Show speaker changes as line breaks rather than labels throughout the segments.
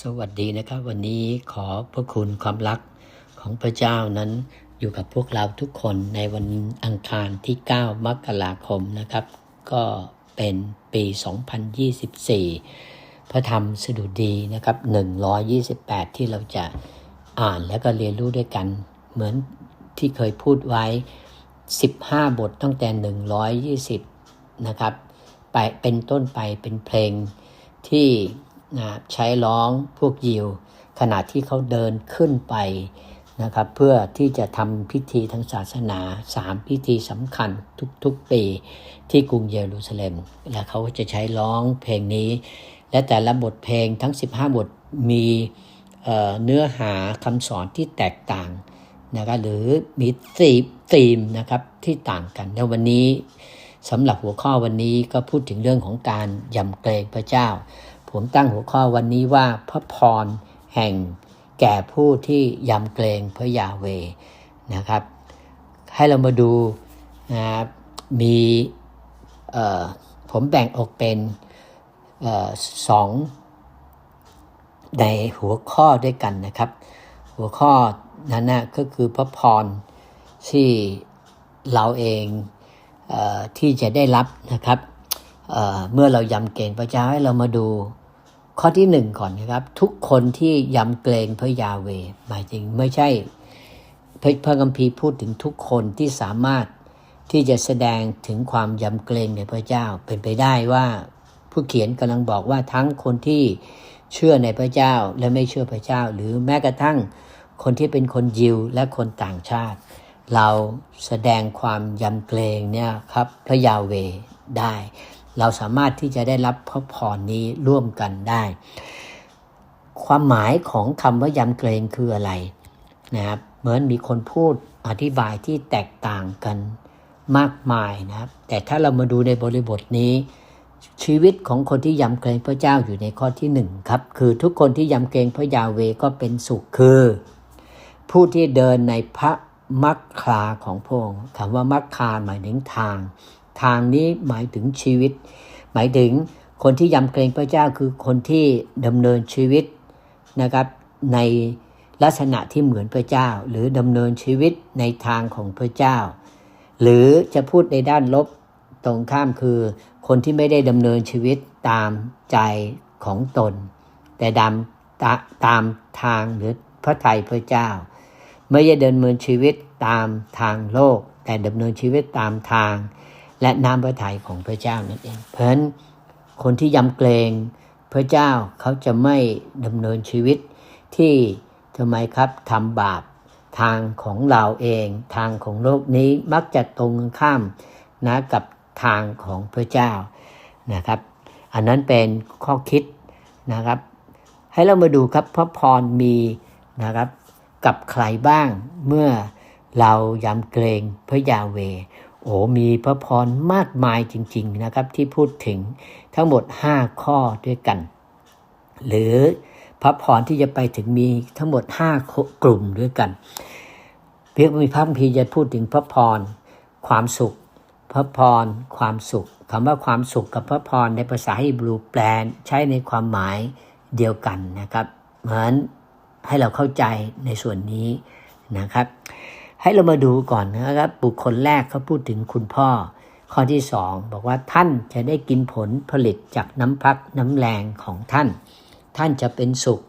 สวัสดีนะครับ วันนี้ขอพระคุณความรักของพระเจ้านั้นอยู่กับพวกเราทุกคนในวันอังคารที่ 9 มกราคมนะครับ ก็เป็นปี 2024 พระธรรมสดุดีนะครับ 128 ที่เราจะอ่านแล้วก็เรียนรู้ด้วยกัน เหมือนที่เคยพูดไว้ 15 บทตั้งแต่ 120 นะครับ ไปเป็นต้นไปเป็นเพลงที่ นะใช้ร้องพวกยิว ขณะที่เขาเดินขึ้นไปนะครับเพื่อที่จะทำพิธีทางศาสนาสามพิธีสำคัญทุกๆปีที่กรุงเยรูซาเล็ม และเขาจะใช้ร้องเพลงนี้ และแต่ละบทเพลงทั้ง 15 บทมีเเนื้อหาคำสอนที่แตกต่างนะครับหรือมีธีธีมนะครับที่ต่างกันในวันนี้สำหรับหัวข้อวันนี้ก็พูดถึงเรื่องของการยำเกรงพระเจ้า ผมตั้งหัวข้อวันนี้ว่าพระพรแห่งแก่ผู้ที่ยำเกรงพระยาเวนะครับ ให้เรามาดูนะครับมีผมแบ่งออกเป็นออสองในหัวข้อด้วยกันนะครับ หัวข้อนั้นนะก็คือพระพรที่เราเองเออที่จะได้รับนะครับเเมื่อเรายำเกรงพระเจ้าให้เรามาดู ข้อที่หนึ่งก่อนนะครับ ทุกคนที่ยำเกรงพระยาเวหมายถึงไม่ใช่พระพระคัมภีร์พูดถึงทุกคนที่สามารถที่จะแสดงถึงความยำเกรงในพระเจ้าเป็นไปได้ว่าผู้เขียนกำลังบอกว่าทั้งคนที่เชื่อในพระเจ้าและไม่เชื่อพระเจ้า หรือแม้กระทั่งคนที่เป็นคนยิวและคนต่างชาติ เราแสดงความยำเกรงเนี่ยครับพระยาเวได้ เราสามารถที่จะได้รับพระพรนี้ร่วมกันได้ ความหมายของคำว่ายำเกรงคืออะไรนะครับเหมือนมีคนพูดอธิบายที่แตกต่างกันมากมายนะครับ แต่ถ้าเรามาดูในบริบทนี้ ชีวิตของคนที่ยำเกรงพระเจ้าอยู่ในข้อที่หนึ่งครับ คือทุกคนที่ยำเกรงพระยาเวก็เป็นสุขคือ ผู้ที่เดินในพระมัคคาของพระองค์คำว่ามัคคาหมายถึงทาง ทางนี้หมายถึงชีวิต หมายถึงคนที่ยำเกรงพระเจ้าคือคนที่ดำเนินชีวิตนะครับในลักษณะที่เหมือนพระเจ้า หรือดำเนินชีวิตในทางของพระเจ้า หรือจะพูดในด้านลบตรงข้ามคือคนที่ไม่ได้ดำเนินชีวิตตามใจของตน แต่ดำตาตามทางหรือพระทัยพระเจ้า ไม่ได้ดำเนินชีวิตตามทางโลก แต่ดำเนินชีวิตตามทาง และน้ำพระทัยของพระเจ้านั่นเอง เพราะฉะนั้นคนที่ยำเกรงพระเจ้าเขาจะไม่ดำเนินชีวิตที่ทำไมครับทำบาปทางของเราเอง ทางของโลกนี้มักจะตรงข้ามนะกับทางของพระเจ้านะครับ อันนั้นเป็นข้อคิดนะครับ ให้เรามาดูครับพระพรมีนะครับกับใครบ้างเมื่อเรายำเกรงพระยาเว โอ้มีพระพรมากมายจริง ๆนะครับ ที่พูดถึงทั้งหมด 5 ข้อด้วยกัน หรือพระพรที่จะไปถึงมีทั้งหมด 5 กลุ่มด้วยกัน เพียงมีพระคัมภีร์จะพูดถึงพระพรความสุข พระพรความสุขคำว่าความสุขกับพระพรในภาษาฮีบรูแปลใช้ในความหมายเดียวกันนะครับ เหมือนให้เราเข้าใจในส่วนนี้นะครับ ให้เรามาดูก่อนนะครับ บุคคลแรกเขาพูดถึงคุณพ่อ ข้อที่สองบอกว่าท่านจะได้กินผลผลิตจากน้ำพักน้ำแรงของท่าน ท่านจะเป็นสุข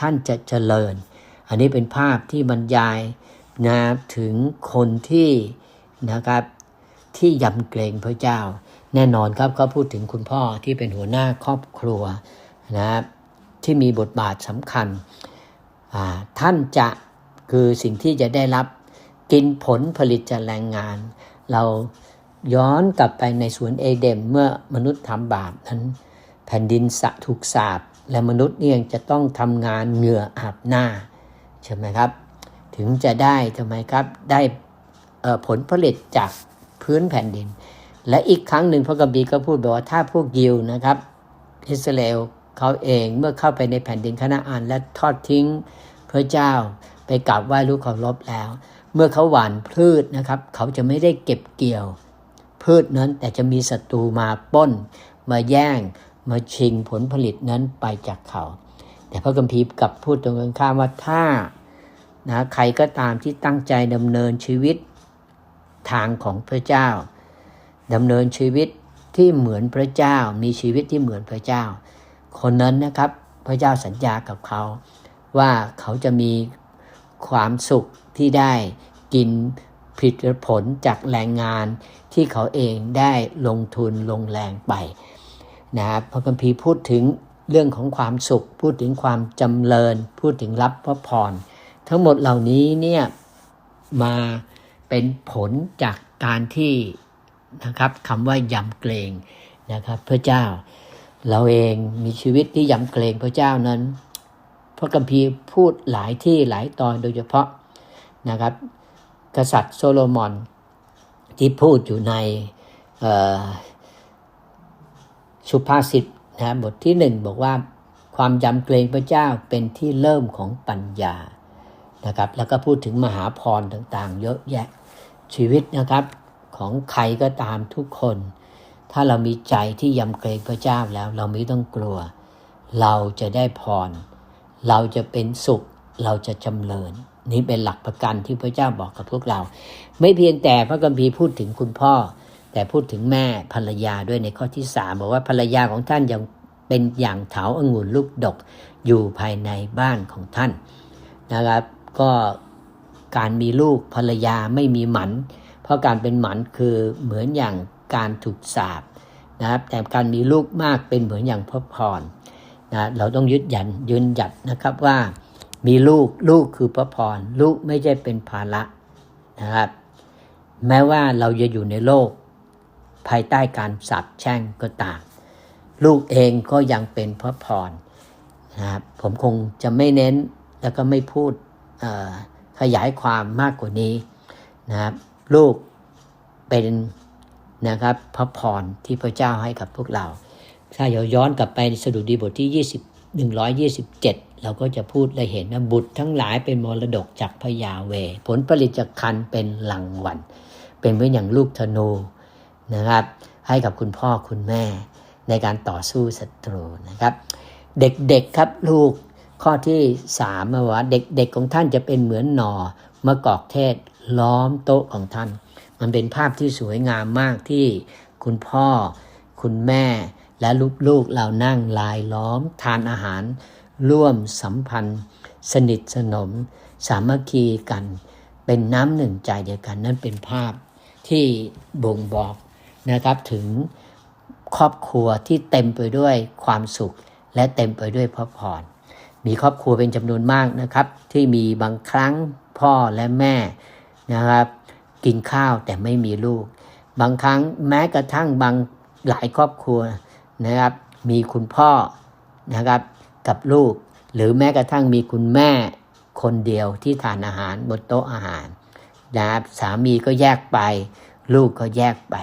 ท่านจะเจริญ อันนี้เป็นภาพที่บรรยายนะถึงคนที่นะครับที่ยำเกรงพระเจ้า แน่นอนครับเขาพูดถึงคุณพ่อที่เป็นหัวหน้าครอบครัวนะครับที่มีบทบาทสำคัญ ท่านจะคือสิ่งที่จะได้รับ กินผลผลิตจากแรงงาน เราย้อนกลับไปในสวนเอเดมเมื่อมนุษย์ทำบาปนั้น แผ่นดินสะถูกสาบและมนุษย์เนี่ยจะต้องทำงานเหงื่ออาบหน้าใช่ไหมครับ ถึงจะได้ทำไมครับได้ผลผลิตจากพื้นแผ่นดิน และอีกครั้งหนึ่งพระกัมภีก็พูดบอกว่าถ้าพวกยิวนะครับ อิสราเอลเขาเองเมื่อเข้าไปในแผ่นดินคณาอันและทอดทิ้งพระเจ้าไปกราบไหว้ลูกเคารพแล้ว เมื่อเขาหว่านพืชนะครับ เขาจะไม่ได้เก็บเกี่ยว พืชนั้นแต่จะมีศัตรูมาป้น มาแย่ง มาชิงผลผลิตนั้นไปจากเขา แต่พระคัมภีกลับพูดตรงกันข้ามว่าถ้านะใครก็ตามที่ตั้งใจดำเนินชีวิตทางของพระเจ้าดำเนินชีวิตที่เหมือนพระเจ้า มีชีวิตที่เหมือนพระเจ้า คนนั้นนะครับพระเจ้าสัญญากับเขา ว่าเขาจะมี ความสุขที่ได้กินผิดผลจากแรงงานที่เขาเองได้ลงทุนลงแรงไปนะครับพระคัมภีร์พูดถึงเรื่องของความสุข พูดถึงความจำเริญ พูดถึงรับพระพรทั้งหมดเหล่านี้เนี่ยมาเป็นผลจากการที่นะครับคำว่ายำเกรงนะครับพระเจ้า เราเองมีชีวิตที่ยำเกรงพระเจ้านั้น ระคัมภีร์พูดหลายที่หลายตอนโดยเฉพาะนะครับ กษัตริย์โซโลมอนที่พูดอยู่ในสุภาษิตนะบทที่หนึ่งบอกว่าความยำเกรงพระเจ้าเป็นที่เริ่มของปัญญานะครับ แล้วก็พูดถึงมหาพรต่างๆ เยอะแยะชีวิตนะครับของใครก็ตามทุกคน ถ้าเรามีใจที่ยำเกรงพระเจ้าแล้ว เราไม่ต้องกลัว เราจะได้พร เราจะเป็นสุขเราจะจำเริญ นี่เป็นหลักประกันที่พระเจ้าบอกกับพวกเรา ไม่เพียงแต่พระกัมภีร์พูดถึงคุณพ่อ แต่พูดถึงแม่ภรรยาด้วยในข้อที่สามบอกว่าภรรยาของท่านยังเป็นอย่างเถาองุ่นลูกดกอยู่ภายในบ้านของท่านนะครับ ก็การมีลูกภรรยาไม่มีหมัน เพราะการเป็นหมันคือเหมือนอย่างการถูกสาบนะครับแต่การมีลูกมากเป็นเหมือนอย่างพระพร นะเราต้องยึดยันยืนหยัดนะครับว่ามีลูกลูกคือพระพรลูกไม่ใช่เป็นภาระนะครับ แม้ว่าเราจะอยู่ในโลก ภายใต้การสาบแช่งก็ตามลูกเองก็ยังเป็นพระพรนะครับผมคงจะไม่เน้นแล้วก็ไม่พูดขยายความมากกว่านี้นะครับลูกเป็นนะครับพระพรที่พระเจ้าให้กับพวกเรา ถ้าเราย้อนกลับไปในสดุดีบทที่ 20 127 เราก็จะพูดและเห็นว่าบุตรทั้งหลายเป็นมรดกจากพยาเว ผลผลิตจากคันเป็นหลังวัน เป็นเหมือนอย่างลูกธนูนะครับให้กับคุณพ่อคุณแม่ในการต่อสู้ศัตรูนะครับ เด็กๆครับลูกข้อที่สามว่าเด็กๆของท่านจะเป็นเหมือนหนอมะกอกเทศล้อมโต๊ะของท่าน มันเป็นภาพที่สวยงามมากที่คุณพ่อ คุณแม่ และลูกๆเรานั่งลายล้อมทานอาหาร ร่วมสัมพันธ์ สนิทสนม สามัคคีกัน เป็นน้ำหนึ่งใจเดียวกัน นั่นเป็นภาพที่บ่งบอกนะครับถึงครอบครัวที่เต็มไปด้วยความสุข และเต็มไปด้วยพระพรมีครอบครัวเป็นจำนวนมากนะครับ ที่มีบางครั้งพ่อและแม่นะครับ กินข้าวแต่ไม่มีลูก บางครั้งแม้กระทั่งบางหลายครอบครัว นะครับมีคุณพ่อนะครับกับลูก หรือแม้กระทั่งมีคุณแม่คนเดียวที่ทานอาหารบนโต๊ะอาหารนะครับสามีก็แยกไป ลูกก็แยกไป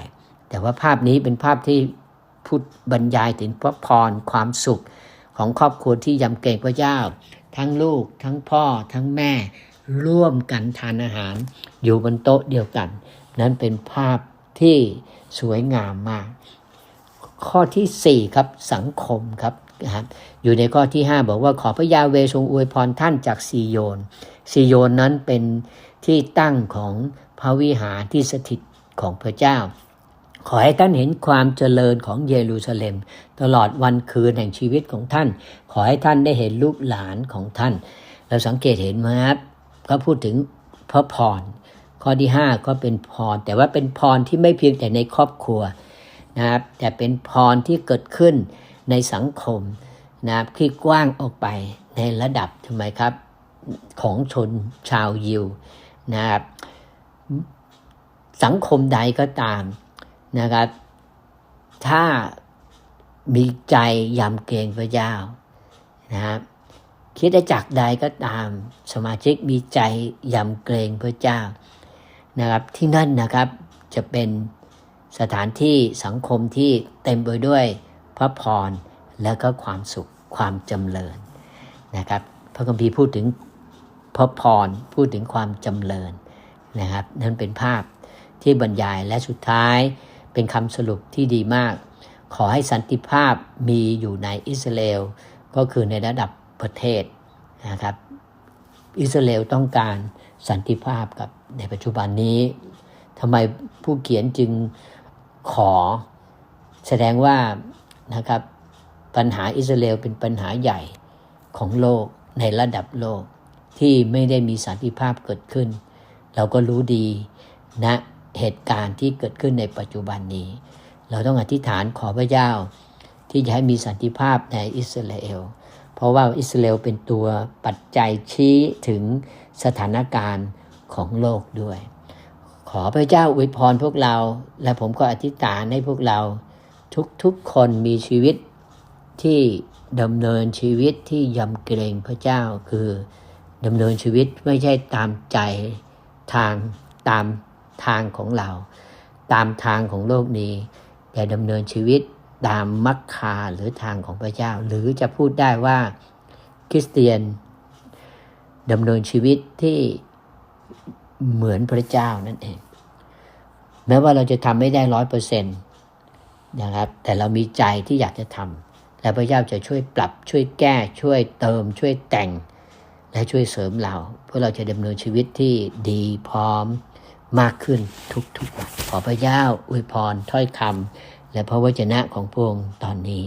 แต่ว่าภาพนี้เป็นภาพที่พูดบรรยายถึงพระพรความสุขของครอบครัวที่ยำเกรงพระเจ้า ทั้งลูกทั้งพ่อทั้งแม่ ร่วมกันทานอาหาร อยู่บนโต๊ะเดียวกัน นั้นเป็นภาพที่สวยงามมาก ข้อที่ 4 ครับสังคมครับนะครับอยู่ในข้อที่ 5 บอกว่าขอพระยาเวทรงอวยพรท่านจากซีโยนซีโยนนั้นเป็นที่ตั้งของพระวิหารที่สถิตของพระเจ้า ขอให้ท่านเห็นความเจริญของเยรูซาเล็ม ตลอดวันคืนแห่งชีวิตของท่าน ขอให้ท่านได้เห็นลูกหลานของท่าน เราสังเกตเห็นไหมครับก็พูดถึงพระพรข้อที่ 5 ก็เป็นพรแต่ว่าเป็นพรที่ไม่เพียงแต่ในครอบครัว นะครับแต่เป็นพรที่เกิดขึ้นในสังคมนะครับที่กว้างออกไปในระดับทำไมครับของชนชาวยิวนะครับสังคมใดก็ตามนะครับ ถ้ามีใจยำเกรงพระเจ้านะครับคิดจักใดก็ตาม สมาชิกมีใจยำเกรงพระเจ้านะครับ ที่นั่นนะครับจะเป็น สถานที่สังคมที่เต็มไปด้วยพระพรและก็ความสุขความจำเริญนะครับพระคัมภีร์พูดถึงพระพรพูดถึงความจำเริญนะครับนั่นเป็นภาพที่บรรยายและสุดท้ายเป็นคำสรุปที่ดีมาก ขอให้สันติภาพมีอยู่ในอิสราเอลก็คือในระดับประเทศนะครับอิสราเอลต้องการสันติภาพกับในปัจจุบันนี้ทำไมผู้เขียนจึง ขอ แสดงว่านะครับปัญหาอิสราเอลเป็นปัญหาใหญ่ของโลกในระดับโลกที่ไม่ได้มีสันติภาพเกิดขึ้น เราก็รู้ดีนะเหตุการณ์ที่เกิดขึ้นในปัจจุบันนี้ เราต้องอธิษฐานขอพระเจ้า ที่จะให้มีสันติภาพในอิสราเอลเพราะว่าอิสราเอลเป็นตัวปัจจัยชี้ถึงสถานการณ์ของโลกด้วย ขอพระเจ้าอวยพรพวกเรา และผมก็อธิษฐานให้พวกเราทุกๆคนมีชีวิตที่ดำเนินชีวิตที่ยำเกรงพระเจ้าคือดำเนินชีวิตไม่ใช่ตามใจทางตามทางของเรา ตามทางของโลกนี้ แต่ดำเนินชีวิตตามมัคคาหรือทางของพระเจ้า หรือจะพูดได้ว่าคริสเตียนดำเนินชีวิตที่ เหมือนพระเจ้านั่นเอง แม้ว่าเราจะทำไม่ได้ร้อยเปอร์เซ็นต์นะครับ แต่เรามีใจที่อยากจะทำและพระเจ้าจะช่วยปรับช่วยแก้ช่วยเติม ช่วยแต่ง และช่วยเสริมเรา เพื่อเราจะดำเนินชีวิตที่ดีพร้อมมากขึ้นทุกๆวันขอพระเจ้าอวยพรถ้อยคำและพระวจนะของพระองค์ตอนนี้